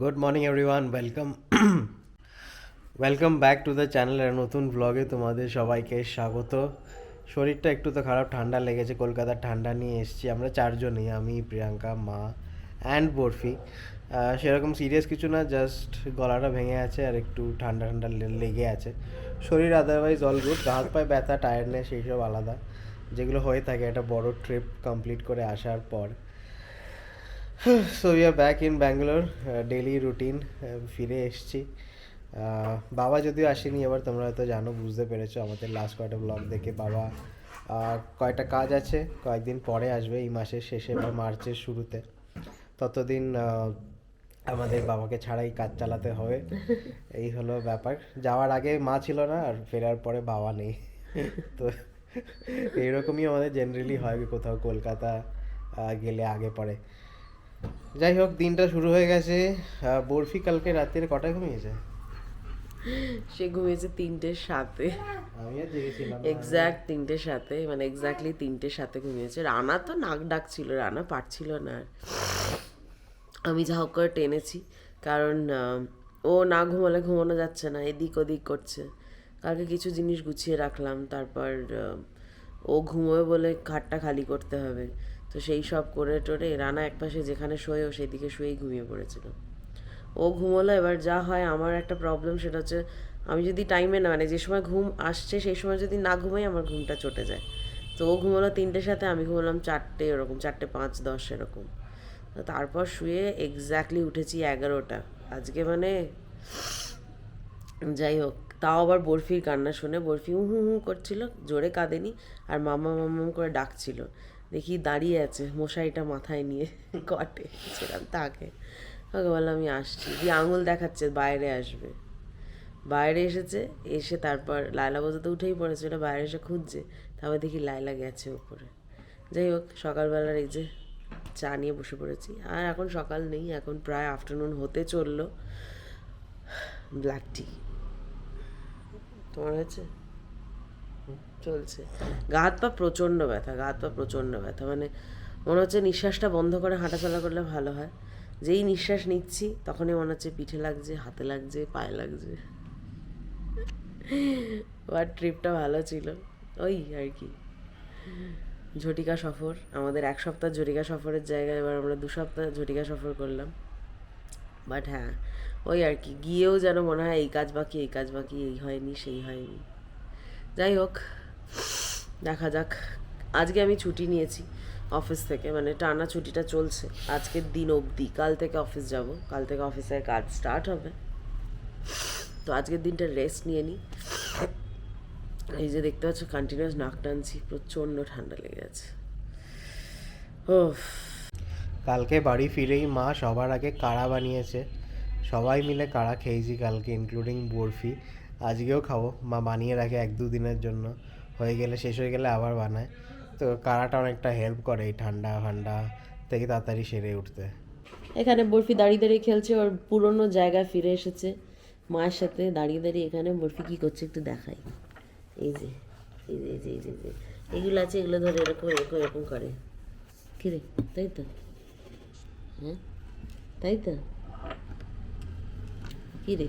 Good morning everyone welcome welcome back to the চ্যানেলের নতুন ব্লগে তোমাদের সবাইকে স্বাগত। শরীরটা একটু তো খারাপ, ঠান্ডা লেগেছে। কলকাতার ঠান্ডা নিয়ে এসেছি আমরা চারজনই, আমি, প্রিয়াঙ্কা, মা অ্যান্ড বরফি। সেরকম সিরিয়াস কিছু না জাস্ট গলাটা ভেঙে আছে আর একটু ঠান্ডা ঠান্ডা লেগে আছে। শরীর আদারওয়াইজ অল গুড হাত পায়ে ব্যথা টায়ার্ডনেস সেই সব আলাদা। যেগুলো হয়ে থাকে একটা বড় ট্রিপ কমপ্লিট করে আসার পর। So we are back in Bangalore daily routine ফিরে এসেছি। বাবা যদিও আসেনি এবার তোমরা হয়তো জানো বুঝতে পেরেছ আমাদের লাস্ট কয়টা ব্লগ দেখে বাবা। কয়টা কাজ আছে কয়েকদিন পরে আসবে এই মাসের শেষে বা মার্চের শুরুতে। ততদিন আমাদের বাবাকে ছাড়াই কাজ চালাতে হবে। এই হলো ব্যাপার। যাওয়ার আগে মা ছিল না আর ফেরার পরে বাবা নেই। তো এইরকমই আমাদের জেনারেলি হয় কোথাও কলকাতা গেলে আগে পরে। যাই হোক দিনটা শুরু হয়ে গেছে। বরফি কালকে রাত্রে কটায় ঘুমিয়েছে? সে ঘুমিয়েছে তিনটের সাথে। এক্স্যাক্ট তিনটের সাথে মানে এক্স্যাক্টলি তিনটের সাথে ঘুমিয়েছে। রানা তো নাক ডাকছিল রানা পারছিল না আমি যা হোক করে টেনেছি কারণ ও না ঘুমালে ঘুমানো যাচ্ছে না এদিক ওদিক করছে। কালকে কিছু জিনিস গুছিয়ে রাখলাম তারপর ও ঘুমোবে বলে খাটটা খালি করতে হবে। তো সেই সব করে টোরে রানা একপাশে যেখানে শোয়, ও সেদিকে শুয়েই ঘুমিয়ে পড়েছিল। ও ঘুমোলো, এবার যা হয় আমার একটা প্রবলেম সেটা হচ্ছে আমি যদি টাইমে না মানে যে সময় ঘুম আসছে, সেই সময় যদি না ঘুমাই, আমার ঘুমটা চটে যায়। তো ও ঘুমোলো তিনটের সাথে, আমি ঘুমোলাম চারটে এরকম, চারটে পাঁচ, দশ এরকম। তো তারপর শুয়ে এক্স্যাক্টলি উঠেছি এগারোটা। আজকে মানে যাই হোক, তাও আবার বরফির কান্না শুনে বরফি হু হু হু করছিল, জোরে কাঁদেনি, আর মামা মামাম করে ডাকছিল। দেখি দাঁড়িয়ে আছে মশারিটা মাথায় নিয়ে, কটে। সেরকম তাকে। ওকে বললাম, আমি আসছি। দিয়ে আঙুল দেখাচ্ছে, বাইরে আসবে। বাইরে এসেছে, এসে তারপর লায়লা বোঝাতে উঠেই পড়েছে ওটা বাইরে এসে খুঁজছে। তারপর দেখি লায়লা গেছে উপরে। যাই হোক, সকালবেলার এই যে চা নিয়ে বসে পড়েছি। আর এখন সকাল নেই, এখন প্রায় আফটারনুন হতে চলল। ব্ল্যাক টি তোমার হয়েছে? চলছে। গা হাত পা প্রচণ্ড ব্যথা, গা হাত পা প্রচণ্ড ব্যথা। মানে মনে হচ্ছে নিঃশ্বাসটা বন্ধ করে হাঁটাচলা করলে ভালো হয়। যেই নিঃশ্বাস নিচ্ছি, তখনই মনে হচ্ছে পিঠে লাগছে, হাতে লাগছে, পায়ে লাগছে। বাট ট্রিপটা ভালো ছিল। ওই আর কি। ঝটিকা সফর, আমাদের এক সপ্তাহ ঝটিকা সফরের জায়গায় এবার আমরা দু সপ্তাহ ঝটিকা সফর করলাম। বাট হ্যাঁ ওই আর কি। গিয়েও যেন মনে হয় এই কাজ বাকি, এই কাজ বাকি, এই হয়নি, সেই হয়নি। যাই হোক, দেখা যাক। আজকে আমি ছুটি নিয়েছি অফিস থেকে মানে টানা ছুটিটা চলছে। আজকের দিন অবধি। কাল থেকে অফিস যাব। কাল থেকে অফিসের কাজ স্টার্ট হবে। তো আজকের দিনটা রেস্ট নিয়ে নিই এই যে দেখতে পাচ্ছ কন্টিনিউয়াস নাক টানছি। প্রচণ্ড ঠান্ডা লেগে আছে ও কালকে বাড়ি ফিরেই মা সবার আগে কাড়া বানিয়েছে। সবাই মিলে কাড়া খেয়েছি কালকে ইনক্লুডিং বরফি। আজকেও খাব। মা বানিয়ে রাখে এক দু দিনের জন্য। হয়ে গেলে শেষ হয়ে গেলে আবার বানায়। তো কাড়াটা অনেকটা হেল্প করে এই ঠান্ডা ঠান্ডা থেকে তাড়াতাড়ি সেরে উঠতে। এখানে বরফি দাঁড়িয়ে দাঁড়িয়ে খেলছে ওর পুরনো জায়গায় ফিরে এসেছে। মায়ের সাথে দাঁড়িয়ে দাঁড়িয়ে এখানে বরফি কী করছে একটু দেখাই। এই যে এই যে এই যে এই যে এগুলো আছে এগুলো ধরে এরকম এরকম এরকম করে। কী রে তাই তো? হ্যাঁ? তাই তো? কী রে?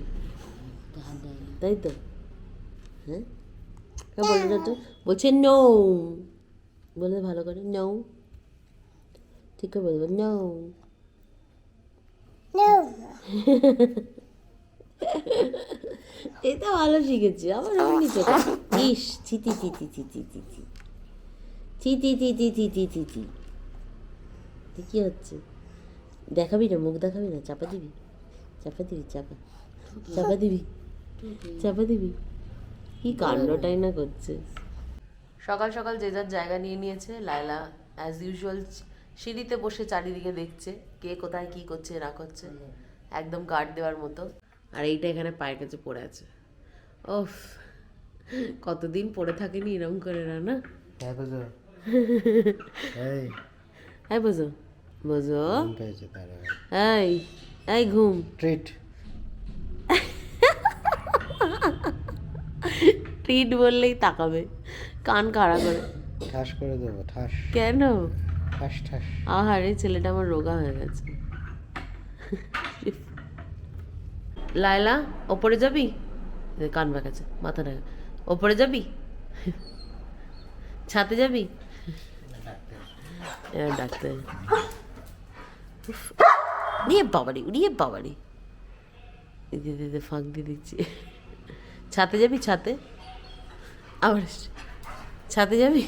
তাই তো হ্যাঁ হ্যাঁ বলে তো বলছে নো বলে ভালো করে নো ঠিক করে বলব নো এটা ভালো শিখেছি আবার আমি নিচে ইস চিতি চিতি চিতি চিতি চিতি চিতি চিতি চিতি কি হচ্ছে দেখাবি না মুখ দেখাবি না চাপা দিবি চাপা দিবি চাপা চাপা দিবি চাপা দিবি কি কাণ্ডটাই না করছে। সকাল সকাল যে যার জায়গা নিয়ে নিয়েছে লায়লা অ্যাজ ইউজুয়াল সিঁড়িতে বসে চারিদিকে দেখছে কে কোথায় কি করছে না করছে একদম গার্ড দেওয়ার মতো। আর এইটা এখানে পায়ের কাছে পড়ে আছে। ওফ কতদিন পড়ে থাকেনি এরকম করে না হ্যাঁ বুঝো। হ্যাঁ বোঝো। এই ঘুম। ট্রিট ট্রিট বললেই তাকাবে কান খাড়া করে। ঠাস করে দেবো ঠাস। কেন? ঠাস ঠাস। আহারে ছেলেটা আমার রোগা হয়ে গেছে। লায়লা ওপরে যাবি? কান বাঁকাচ্ছে মাথা ডাকা ওপরে যাবি? ছাতে যাবি? ডাকতে নিয়ে বাবারি নিয়ে বাবারি। দিদি দিদি ফাঁক দিয়ে দিচ্ছি। ছাতে যাবি ছাতে? আবার। ছাতে যাবি?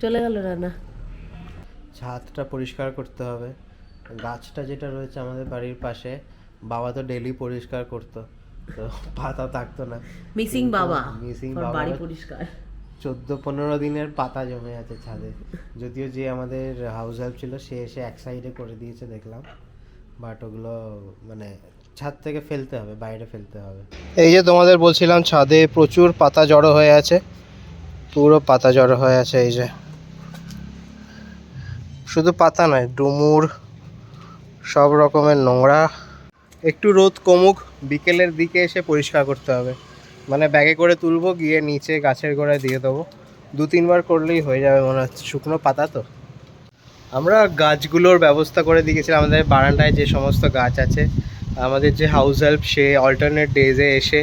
চলে গেল রানা ছাদটা পরিষ্কার করতে হবে। গাছটা যেটা রয়েছে আমাদের বাড়ির পাশে বাবা তো ডেলি পরিষ্কার করতো। তো পাতা থাকতো না। মিসিং বাবা। মিসিং বাবা বাড়ি পরিষ্কার। চোদ্দ পনেরো দিনের পাতা জমে আছে ছাদে। যদিও যে আমাদের হাউস হেল্প ছিল সে এসে এক সাইডে করে দিয়েছে দেখলাম। বাট ওগুলো মানে ছাদ থেকে ফেলতে হবে, বাইরে ফেলতে হবে। এই যে তোমাদের বলছিলাম ছাদে প্রচুর পাতা জড়ো হয়ে আছে, পুরো পাতা জড়ো হয়ে আছে এই যে। শুধু পাতা নয়, ডুমুর, সব রকমের নোংরা। একটু রোদ কমুক, বিকেলের দিকে এসে পরিষ্কার করতে হবে। মানে ব্যাগে করে তুলবো, গিয়ে নিচে গাছের গোড়ায় দিয়ে দেবো। দু তিনবার করলেই হয়ে যাবে মনে হচ্ছে। শুকনো পাতা তো। আমরা গাছগুলোর ব্যবস্থা করে দিয়েছিলাম, আমাদের বারান্দায় যে সমস্ত গাছ আছে আমাদের যে হাউস হেল্প সে অল্টারনেট ডেজে এসে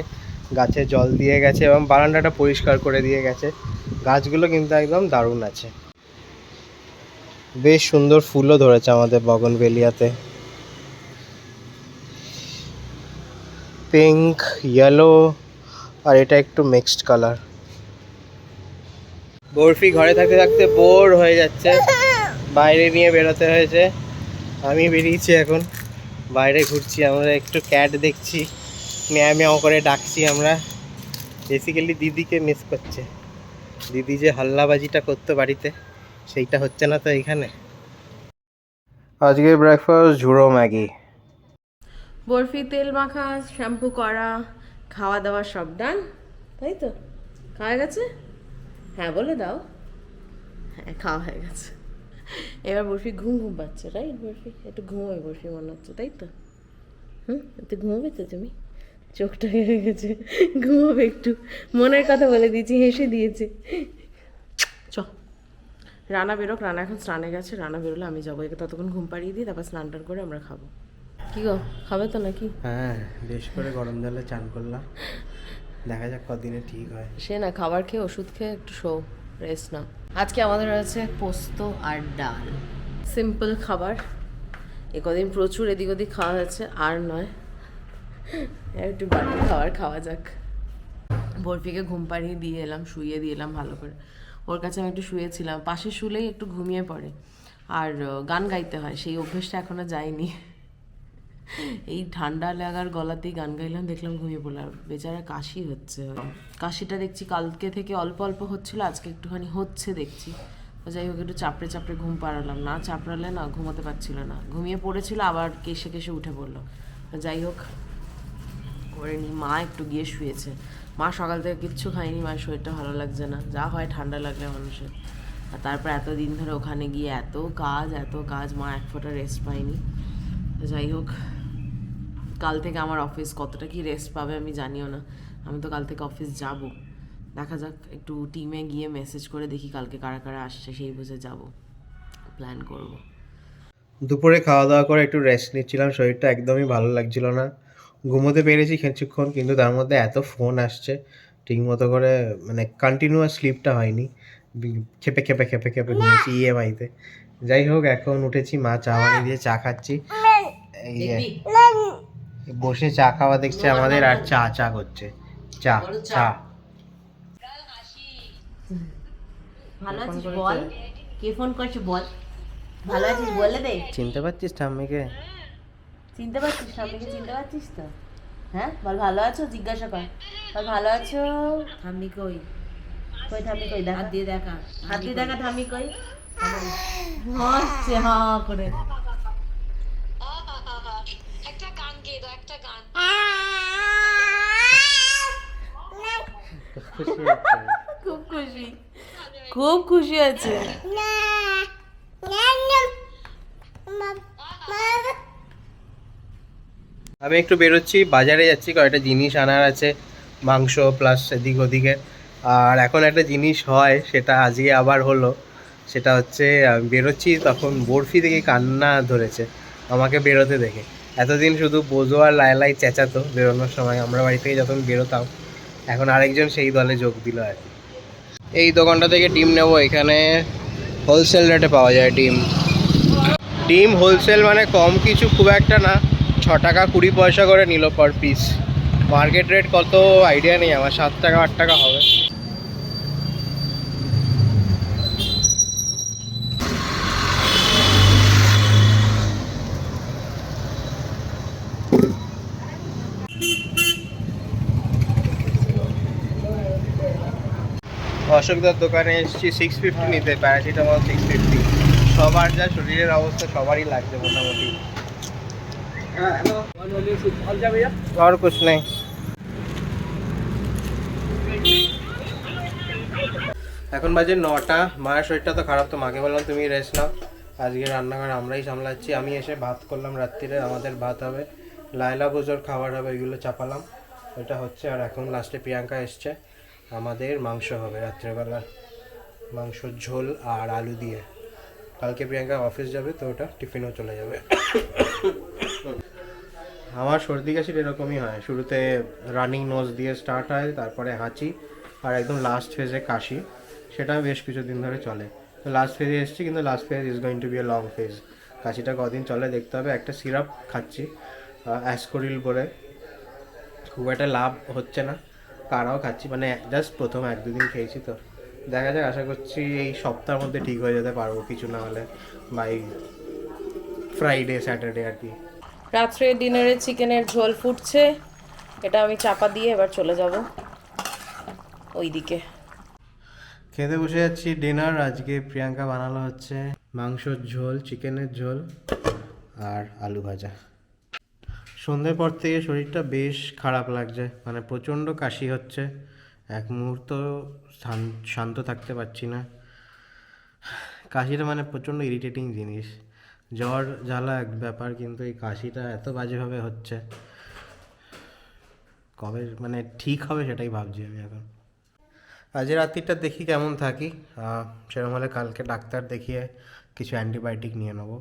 গাছে জল দিয়ে গেছে এবং বারান্দাটা পরিষ্কার করে দিয়ে গেছে। গাছগুলো কিন্তু একদম দারুণ আছে। বেশ সুন্দর ফুলও ধরেছে আমাদের বগনভেলিয়াতে পিঙ্ক ইয়েলো আর এটা একটু মিক্সড কালার বরফি ঘরে থাকতে থাকতে বোর হয়ে যাচ্ছে। বাইরে নিয়ে বেরোতে হয়েছে। আমি বেরিয়েছি এখন। বাইরে ঘুরছি আমরা একটু ক্যাট দেখছি। ম্যাও ম্যাও করে ডাকছি আমরা। বেসিক্যালি দিদিকে মিস করছে। দিদি যে হাল্লাবাজিটা করতো বাড়িতে সেইটা হচ্ছে না তো এখানে। আজকের ব্রেকফাস্ট ঝুড়ো ম্যাগি। বরফি তেল মাখা শ্যাম্পু করা খাওয়া দাওয়া সব ডান তাই তো? খাওয়া গেছে? হ্যাঁ বলে দাও। হ্যাঁ খাওয়া হয়ে গেছে। এবার বরফি ঘুম ঘুম পাচ্ছে রাইট বরফি? একটু ঘুমোবে বরফি মনে হচ্ছে তাই তো? হুম? একটু ঘুমোবে তো তুমি? চোখটা হয়ে গেছে। ঘুমোবে একটু। মনের কথা বলে দিয়েছি হেসে দিয়েছে। চ। রানা বেরোক রানা এখন স্নানে গেছে। রানা বেরোলে আমি যাব। একে ততক্ষণ ঘুম পাড়িয়ে দিই তারপর স্নান টান করে আমরা খাব। কি গো খাবে তো নাকি? হ্যাঁ বেশ করে গরম জলে চান করলাম। দেখা যাক কদিনে ঠিক হয়। সে না খাবার খেয়ে ওষুধ খেয়ে একটু শো রেস্ট না আজকে আমাদের আছে পোস্ত আর ডাল। সিম্পল খাবার। এ কদিন প্রচুর এদিক ওদিক খাওয়া হয়েছে আর নয়। একটু বাড়ির খাবার খাওয়া যাক। বরফিকে ঘুম পাড়িয়ে দিয়ে এলাম শুয়ে দিয়ে এলাম ভালো করে। ওর কাছে আমি একটু শুয়েছিলাম। পাশে শুলেই একটু ঘুমিয়ে পড়ে। আর গান গাইতে হয় সেই অভ্যেসটা এখনও যায়নি। এই ঠান্ডা লাগার গলাতেই গান গাইলাম, দেখলাম ঘুমিয়ে পড়লাম। বেচারা কাশি হচ্ছে। কাশিটা দেখছি কালকে থেকে অল্প অল্প হচ্ছিল, আজকে একটুখানি হচ্ছে দেখছি। যাই হোক, একটু চাপড়ে চাপড়ে ঘুম পাড়ালাম। না চাপড়ালে না ঘুমাতে পারছিল না। ঘুমিয়ে পড়েছিল, আবার কেসে কেসে উঠে পড়ল। যাই হোক, করে নি। মা একটু গিয়ে শুয়েছে। মা সকাল থেকে কিচ্ছু খায়নি। মায়ের শরীরটা ভালো লাগছে না। যা হয় ঠান্ডা লাগলে মানুষের। আর তারপর এত দিন ধরে ওখানে গিয়ে এত কাজ এত কাজ মা এক ফোঁটা রেস্ট পায়নি। যাই হোক কাল থেকে আমার অফিস কতটা কি রেস্ট পাবে আমি জানিও না। আমি তো কাল থেকে অফিস যাব। দেখা যাক একটু টিমে গিয়ে মেসেজ করে দেখি কালকে কারা কারা আসছে সেই বুঝে যাব। প্ল্যান করব। দুপুরে খাওয়া দাওয়া করে একটু রেস্ট নিচ্ছিলাম শরীরটা একদমই ভালো লাগছিল না। ঘুমোতে পেরেছি কিছুক্ষণ কিন্তু তার মধ্যে এত ফোন আসছে ঠিক মতো করে মানে কন্টিনিউয়াস স্লিপটা হয়নি। খেপে খেপে খেপে খেপে ঘুমিয়েছি ইএমআইতে যাই হোক এখন উঠেছি মা চা বানিয়ে দিয়ে চা খাচ্ছি। এই যে বসে চা খাওয়া দেখছে আমাদের আর চা চা করছে। চা চা। ভালো আছিস বল? কে ফোন করছে বল? ভালো আছিস বলে দে। চিনতে পারছিস ঠাম্মিকে? চিনতে পারছিস ঠাম্মিকে? চিনতে পারছিস তো? হ্যাঁ? বল ভালো আছো? জিজ্ঞাসা কর। বল ভালো আছো? ঠাম্মি কই? কই ঠাম্মি কই? দেখা। দিয়ে দেখা। হাত দিয়ে দেখা ঠাম্মি কই? হাসছে হা করে। খুশি হচ্ছে। খুব খুশি। খুব খুশি আছে আমি একটু বেরোচ্ছি বাজারে যাচ্ছি কয়েকটা জিনিস আনার আছে মাংস প্লাস এদিক ওদিকে। আর এখন একটা জিনিস হয় সেটা আজকে আবার হলো। সেটা হচ্ছে আমি বেরোচ্ছি তখন বরফি থেকে কান্না ধরেছে। আমাকে বেরোতে দেখে। এতদিন শুধু বোঝো আর লায়লাই চেঁচাতো বেরোনোর সময়। আমরা বাড়ি থেকে যখন বেরোতাম এখন আরেকজন সেই দলে যোগ দিল আর কি। এই দোকানটা থেকে ডিম নেব, এখানে হোলসেল রেটে পাওয়া যায় ডিম। ডিম হোলসেল মানে কম কিছু খুব একটা না, ছ টাকা কুড়ি পয়সা করে নিল পার পিস মার্কেট রেট কত আইডিয়া নেই, আমার সাত টাকা, আট টাকা হবে। অশোকদার দোকানে এসেছি সিক্স ফিফটি নিতে প্যারাসিটামল সিক্স ফিফটি সবার যা শরীরের অবস্থা সবারই লাগছে মোটামুটি। আর কুছ নেই। এখন বাজে নটা মায়ের শরীরটা তো খারাপ তো মাকে বললাম তুমি রেস্ট নাও। আজকে রান্নাঘর আমরাই সামলাচ্ছি। আমি এসে ভাত করলাম রাত্রিরে আমাদের ভাত হবে। লায়লা পুজোর খাবার হবে এগুলো চাপালাম। ওইটা হচ্ছে আর এখন লাস্টে প্রিয়াঙ্কা এসছে। আমাদের মাংস হবে রাত্রেবেলা। মাংসর ঝোল আর আলু দিয়ে। কালকে প্রিয়াঙ্কা অফিস যাবে তো ওটা টিফিনও চলে যাবে। আমার সর্দি কাশির এরকমই হয়। শুরুতে রানিং নোজ দিয়ে স্টার্ট হয়, তারপরে হাঁচি আর একদম লাস্ট ফেজে কাশি। সেটা বেশ কিছুদিন ধরে চলে। তো লাস্ট ফেজে এসেছি, কিন্তু last phase is going to be a long phase কাশিটা কদিন চলে দেখতে হবে। একটা সিরাপ খাচ্ছি অ্যাসকোরিল বলে। খুব একটা লাভ হচ্ছে না। কারাও খাচ্ছি মানে জাস্ট প্রথম এক দুদিন খেয়েছি তো। দেখা যাক আশা করছি এই সপ্তাহের মধ্যে ঠিক হয়ে যেতে পারব কিছু না হলে বাই ফ্রাইডে স্যাটারডে আর কি। রাত্রে ডিনারে চিকেনের ঝোল ফুটছে এটা আমি চাপা দিয়ে এবার চলে যাব ওইদিকে। খেতে বসে যাচ্ছি ডিনার আজকে প্রিয়াঙ্কা বানালো হচ্ছে মাংসর ঝোল চিকেনের ঝোল আর আলু ভাজা। সন্ধ্যের পর থেকে শরীরটা বেশ খারাপ লাগছে মানে প্রচণ্ড কাশি হচ্ছে। এক মুহূর্ত শান্ত থাকতে পারছি না। কাশিটা মানে প্রচণ্ড ইরিটেটিং জিনিস। জ্বর, জ্বালা এক ব্যাপার, কিন্তু এই কাশিটা এত বাজেভাবে হচ্ছে। কবে মানে ঠিক হবে সেটাই ভাবছি আমি এখন। আজ রাত্রিটা দেখি কেমন থাকি। সেরকম হলে কালকে ডাক্তার দেখিয়ে কিছু অ্যান্টিবায়োটিক নিয়ে নেব।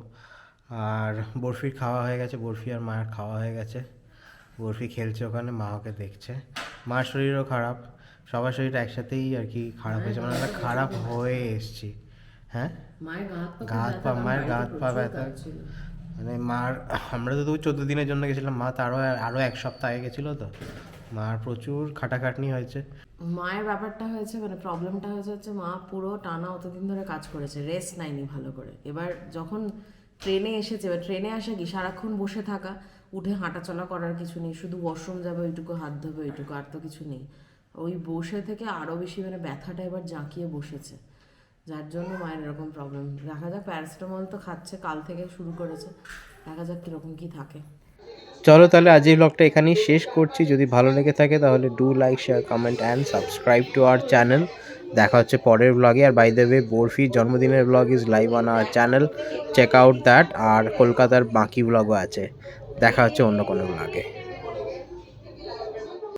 আর বরফির খাওয়া হয়ে গেছে বরফি আর মায়ের খাওয়া হয়ে গেছে। বরফি খেলছে ওখানে মা ওকে দেখছে। মার শরীরও খারাপ সবার শরীর একসাথেই আর কি খারাপ হয়েছে মানে আমরা খারাপ হয়ে এসছি। হ্যাঁ? গা হাত পা মায়ের গা হাত পা ব্যথা। মানে মার আমরা তো তবু চোদ্দ দিনের জন্য গেছিলাম মা তো আরও আরও এক সপ্তাহ আগে গেছিল তো। মার প্রচুর খাটাখাটনি হয়েছে। মায়ের ব্যাপারটা হয়েছে মানে প্রবলেমটা হয়েছে হচ্ছে মা পুরো টানা অতদিন ধরে কাজ করেছে রেস্ট নেয়নি ভালো করে। এবার যখন ট্রেনে এসেছে, এবার ট্রেনে আসা কি? সারাক্ষণ বসে থাকা, উঠে হাঁটাচলা করার কিছু নেই, শুধু ওয়াশরুম যাবে, ওইটুকু হাত ধোবে, ওইটুকু আর তো কিছু নেই। ওই বসে থেকে আরও বেশি মানে ব্যথাটা এবার জাঁকিয়ে বসেছে, যার জন্য মায়ের এরকম প্রবলেম দেখা যাক প্যারাসিটামল তো খাচ্ছে, কাল থেকে শুরু করেছে, দেখা যাক কীরকম কী থাকে। চলো তাহলে আজ এই ব্লগটা এখানেই শেষ করছি। যদি ভালো লেগে থাকে তাহলে do like share comment and subscribe to our channel দেখা হচ্ছে পরের ব্লগে আর বাই দ্য ওয়ে বরফির জন্মদিনের blog is live on our channel check out that আর কলকাতার বাকি ব্লগও আছে। দেখা হচ্ছে অন্য কোনো ব্লগে